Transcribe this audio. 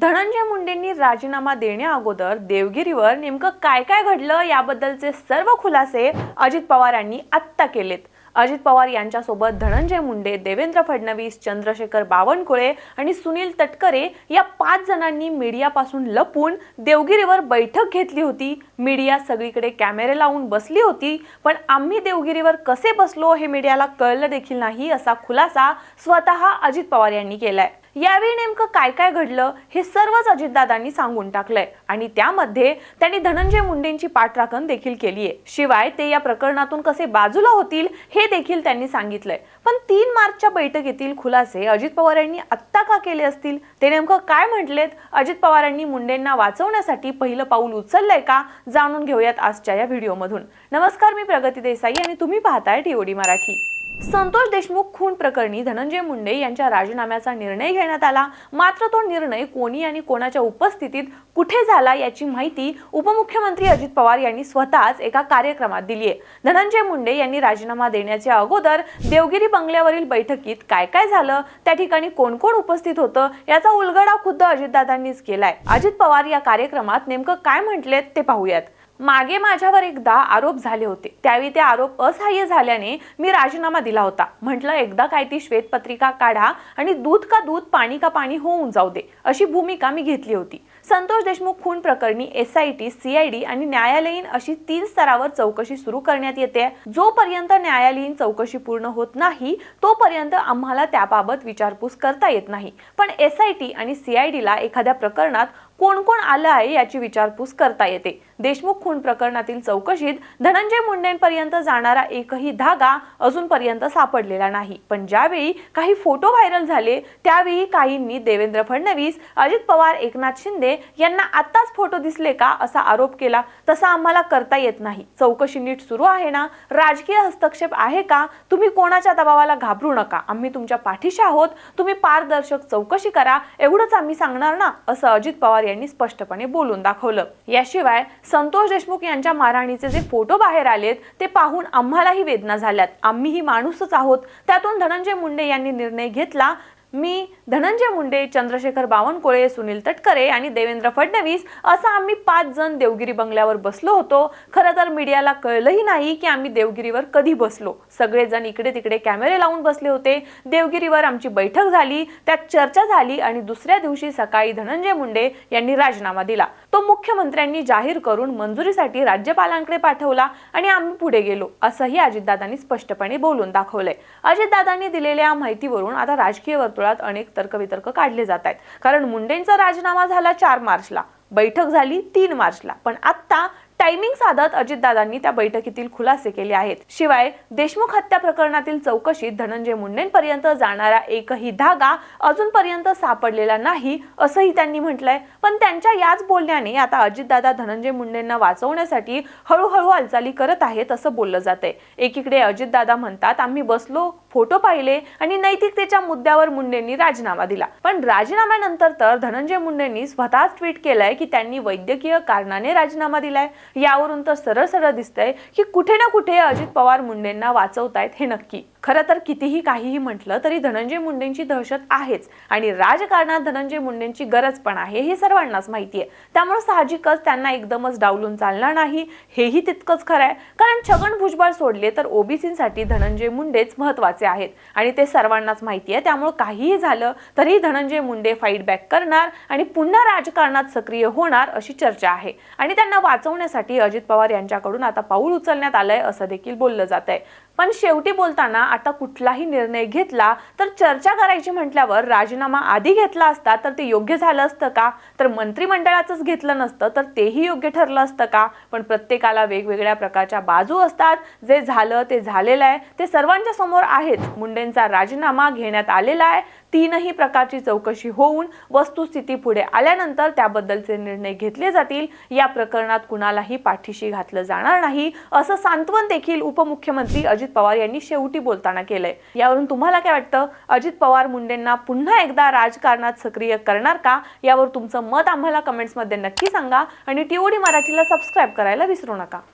धनंजय मुंडेंनी राजीनामा देण्याअगोदर देवगिरीवर नेमकं काय काय घडलं याबद्दलचे सर्व खुलासे अजित पवार यांनी आत्ता केलेत. अजित पवार यांच्यासोबत धनंजय मुंडे देवेंद्र फडणवीस चंद्रशेखर बावनकुळे आणि सुनील तटकरे या पाच जणांनी मीडियापासून लपून देवगिरीवर बैठक घेतली होती. मीडिया सगळीकडे कॅमेरे लावून बसली होती पण आम्ही देवगिरीवर कसे बसलो हे मीडियाला कळलं देखील नाही असा खुलासा स्वतः अजित पवार यांनी केलाय. यावेळी नेमकं काय काय घडलं हे सर्वच अजितदादांनी सांगून टाकलंय. आणि त्यामध्ये त्यांनी धनंजय मुंडेंची पाठराखण देखील केली आहे शिवाय ते या प्रकरणातून कसे बाजूला होतील हे देखील त्यांनी सांगितलंय. पण तीन मार्चच्या बैठकीतील खुलासे अजित पवार यांनी आत्ता का केले असतील? ते नेमकं काय म्हटलेत? अजित पवारांनी मुंडेंना वाचवण्यासाठी पहिलं पाऊल उचललंय का? जाणून घेऊयात आजच्या या व्हिडिओमधून. नमस्कार मी प्रगती देसाई आणि तुम्ही पाहताय टीओडी मराठी. संतोष देशमुख खून प्रकरणी धनंजय मुंडे यांच्या राजीनाम्याचा निर्णय घेण्यात आला. मात्र तो निर्णय कोणी आणि कोणाच्या उपस्थितीत कुठे झाला याची माहिती उपमुख्यमंत्री अजित पवार यांनी स्वतःच एका कार्यक्रमात दिली आहे धनंजय मुंडे यांनी राजीनामा देण्याच्या अगोदर देवगिरी बंगल्यावरील बैठकीत काय काय झालं त्या ठिकाणी कोण कोण उपस्थित होतं याचा उलगडा खुद्द अजितदादांनीच केलाय. अजित पवार या कार्यक्रमात नेमकं काय म्हटलेत ते पाहूयात. मागे माझ्यावर एकदा आरोप झाले होते. त्यावेळी ते आरोप असहाय्य झाल्याने मी राजीनामा दिला होता. म्हटलं एकदा काय ती श्वेतपत्रिका काढा आणि दूध का दूध पाणी का पाणी होऊन जाऊ दे. अशी भूमिका मी घेतली होती. संतोष देशमुख खून प्रकरणी एस आय टी सीआयडी आणि न्यायालयीन अशी तीन स्तरावर चौकशी सुरू करण्यात येते. जोपर्यंत न्यायालयीन चौकशी पूर्ण होत नाही तोपर्यंत आम्हाला त्याबाबत विचारपूस करता येत नाही. पण एस आय टी आणि सीआयडीला एखाद्या प्रकरणात कोण कोण आलं आहे याची विचारपूस करता येते. देशमुख खून प्रकरणातील चौकशीत धनंजय मुंडेंपर्यंत जाणारा एकही धागा अजूनपर्यंत सापडलेला नाही. पण ज्यावेळी काही फोटो व्हायरल झाले त्यावेळी काहींनी देवेंद्र फडणवीस अजित पवार एकनाथ शिंदे यांना आत्ताच फोटो दिसले का असा आरोप केला तसा आम्हाला करता येत नाही. चौकशी नीट सुरू आहे ना? राजकीय हस्तक्षेप आहे का? तुम्ही कोणाच्या दबावाला घाबरू नका. आम्ही तुमच्या पाठीशी आहोत. तुम्ही पारदर्शक चौकशी करा. एवढंच आम्ही सांगणार ना? असं अजित पवार यांनी स्पष्टपणे बोलून दाखवलं. याशिवाय संतोष देशमुख यांच्या मारहाणीचे जे फोटो बाहेर आलेत ते पाहून आम्हालाही वेदना झाल्यात. आम्हीही माणूसच आहोत. त्यातून धनंजय मुंडे यांनी निर्णय घेतला मी धनंजय मुंडे चंद्रशेखर बावनकुळे सुनील तटकरे आणि देवेंद्र फडणवीस असं आम्ही पाच जण देवगिरी बंगल्यावर बसलो होतो. खरं तर मीडियाला कळलंही नाही की आम्ही देवगिरीवर कधी बसलो. सगळेजण इकडे तिकडे कॅमेरे लावून बसले होते. देवगिरीवर आमची बैठक झाली त्यात चर्चा झाली आणि दुसऱ्या दिवशी सकाळी धनंजय मुंडे यांनी राजीनामा दिला. तो मुख्यमंत्र्यांनी जाहीर करून मंजुरीसाठी राज्यपालांकडे पाठवला आणि आम्ही पुढे गेलो असंही अजितदादांनी स्पष्टपणे बोलून दाखवलंय. अजितदादांनी दिलेल्या माहितीवरून आता राजकीय वर्तुळात अनेक तर्कवितर्क काढले जात आहेत. कारण मुंडेंचा राजीनामा झाला चार मार्चला बैठक झाली तीन मार्चला. पण आत्ता टायमिंग साधत अजितदादांनी त्या बैठकीतील खुलासे केले आहेत. शिवाय देशमुख हत्या प्रकरणातील चौकशीत धनंजय मुंडेंपर्यंत जाणारा एकही धागा अजूनपर्यंत सापडलेला नाही असंही त्यांनी म्हटलंय. पण त्यांच्या याच बोलण्याने आता अजितदादा धनंजय मुंडेंना वाचवण्यासाठी हळूहळू हालचाली करत आहेत असं बोललं जातंय. एकीकडे अजितदादा म्हणतात आम्ही बसलो फोटो पाहिले आणि नैतिकतेच्या मुद्द्यावर मुंडेंनी राजीनामा दिला. पण राजीनाम्यानंतर तर धनंजय मुंडेंनी स्वतःच ट्विट केलंय की त्यांनी वैद्यकीय कारणाने राजीनामा दिलाय. यावरून तर सरळ सरळ दिसतंय की कुठे ना कुठे अजित पवार मुंडेंना वाचवतायत हे नक्की. खरं तर कितीही काहीही म्हटलं तरी धनंजय मुंडेंची दहशत आहेच आणि राजकारणात धनंजय मुंडेंची गरज पण आहे हे सर्वांनाच माहिती आहे त्यामुळे साहजिकच त्यांना एकदमच डावलून चालणार नाही हेही तितकंच खरं आहे कारण छगन भुजबळ सोडले तर ओबीसीसाठी धनंजय मुंडेच महत्त्वाचे आहेत. आणि ते सर्वांनाच माहिती आहे. त्यामुळे काहीही झालं तरी धनंजय मुंडे फाईट बॅक करणार आणि पुन्हा राजकारणात सक्रिय होणार अशी चर्चा आहे. आणि त्यांना वाचवण्यासाठी अजित पवार यांच्याकडून आता पाऊल उचलण्यात आलंय असं देखील बोललं जात आहे. पण शेवटी बोलताना आता कुठलाही निर्णय घेतला तर चर्चा करायची म्हटल्यावर राजीनामा आधी घेतला असता तर ते योग्य झालं असतं का? तर मंत्रिमंडळाचंच घेतलं नसतं तर तेही योग्य ठरलं असतं का? पण प्रत्येकाला वेगवेगळ्या प्रकारच्या बाजू असतात. जे झालं ते झालेलं आहे. ते सर्वांच्या समोर आहेत. मुंडेंचा राजीनामा घेण्यात आलेला आहे. तीनही प्रकारची चौकशी होऊन वस्तुस्थिती पुढे आल्यानंतर त्याबद्दलचे निर्णय घेतले जातील. या प्रकरणात कुणालाही पाठीशी घातलं जाणार नाही असं सांत्वन देखील उपमुख्यमंत्री अजित पवार यांनी शेवटी बोलताना केलंय. यावरून तुम्हाला काय वाटतं? अजित पवार मुंडेंना पुन्हा एकदा राजकारणात सक्रिय करणार का? यावर तुमचं मत आम्हाला कमेंट्समध्ये नक्की सांगा. आणि टीओडी मराठीला सबस्क्राईब करायला विसरू नका.